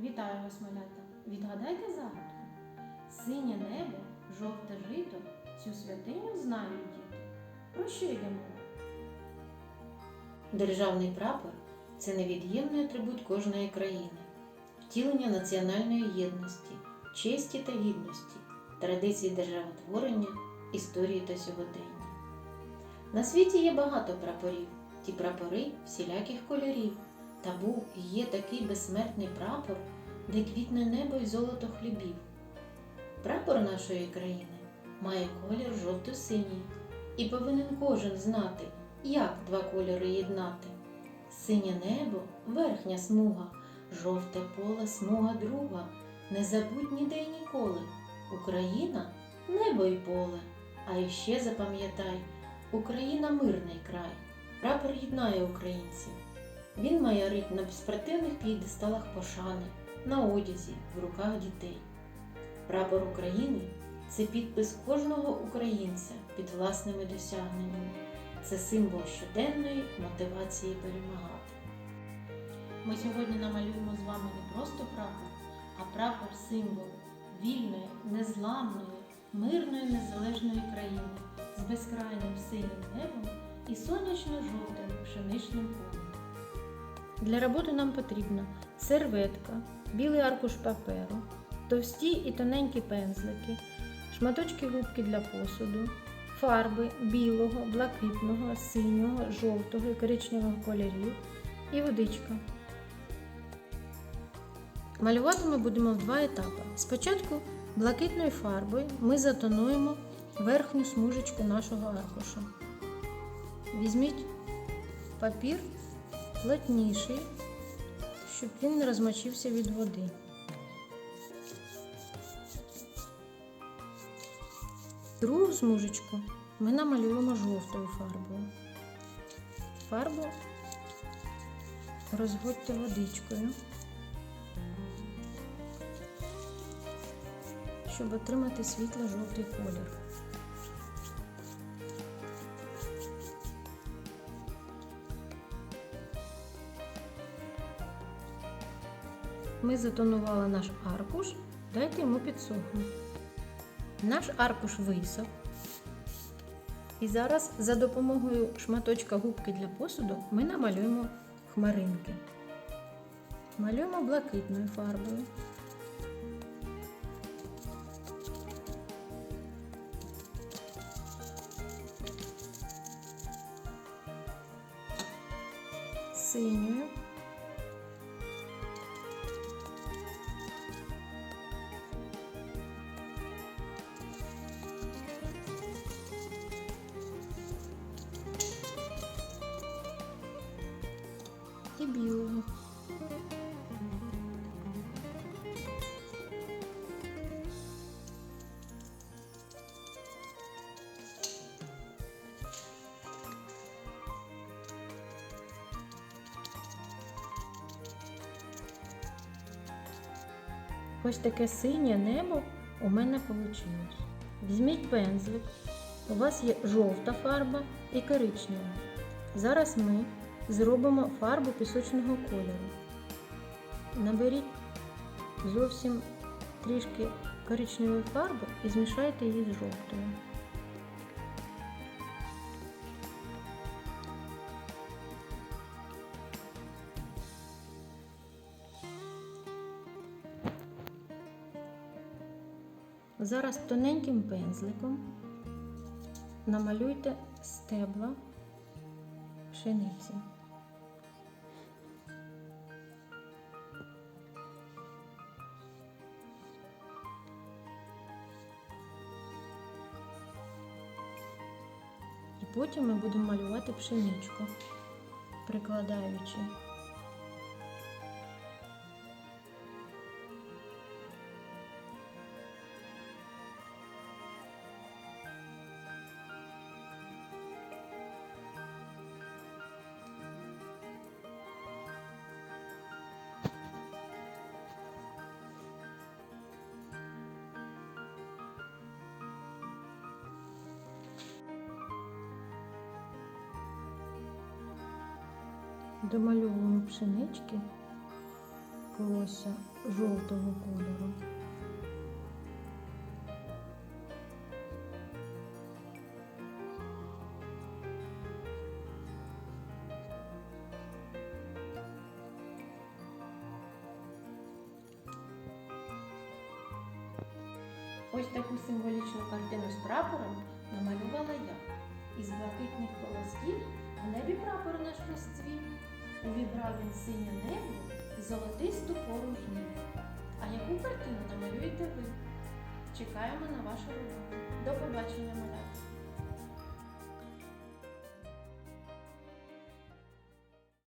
Вітаю вас, малята! Відгадайте загадку. Синє небо, жовте жито, цю святиню знають діти. Про що йде мова? Державний прапор це невід'ємний атрибут кожної країни, втілення національної єдності, честі та гідності, традицій державотворення, історії та сьогодення. На світі є багато прапорів, ті прапори всіляких кольорів, та був і є такий безсмертний прапор, де квітне небо й золото хлібів. Прапор нашої країни має колір жовто-синій, і повинен кожен знати, як два кольори єднати. Синє небо верхня смуга, жовте поле смуга друга. Не забудь ніде й ніколи. Україна небо й поле. А іще запам'ятай, Україна мирний край. Прапор єднає українців. Він майорить на спортивних п'єдесталах пошани, на одязі, в руках дітей. Прапор України це підпис кожного українця під власними досягненнями. Це символ щоденної мотивації перемагати. Ми сьогодні намалюємо з вами не просто прапор, а прапор символ вільної, незламної, мирної незалежної країни з безкрайним синім небом і сонячно-жовтим пшеничним полем. Для роботи нам потрібна серветка, білий аркуш паперу, товсті і тоненькі пензлики, шматочки губки для посуду, фарби білого, блакитного, синього, жовтого і коричневого кольорів і водичка. Малювати ми будемо в два етапи. Спочатку блакитною фарбою ми затонуємо верхню смужечку нашого аркуша. Візьміть папір плотніший, щоб він не розмочився від води. Другу смужечку ми намалюємо жовтою фарбою. Фарбу розводьте водичкою, щоб отримати світло-жовтий колір. Ми затонували наш аркуш, дайте йому підсохнути. Наш аркуш висох. І зараз за допомогою шматочка губки для посуду ми намалюємо хмаринки. Малюємо блакитною фарбою. Синьою. І білого. Ось таке синє небо у мене вийшло. Візьміть пензлик. У вас є жовта фарба і коричнева. Зараз ми зробимо фарбу пісочного кольору. Наберіть зовсім трішки коричневої фарби і змішайте її з жовтою. Зараз тоненьким пензликом намалюйте стебла пшениці. Потім ми будемо малювати пшеничку, прикладаючи домальовуємо пшенички колосся жовтого кольору. Ось таку символічну картину з прапором намалювала я. Із блакитних колосків в небі прапор наш розцвів. Увібрав він синє небо і золотисту пору жнив. А яку картину намалюєте ви? Чекаємо на вашу роботу. До побачення, малята!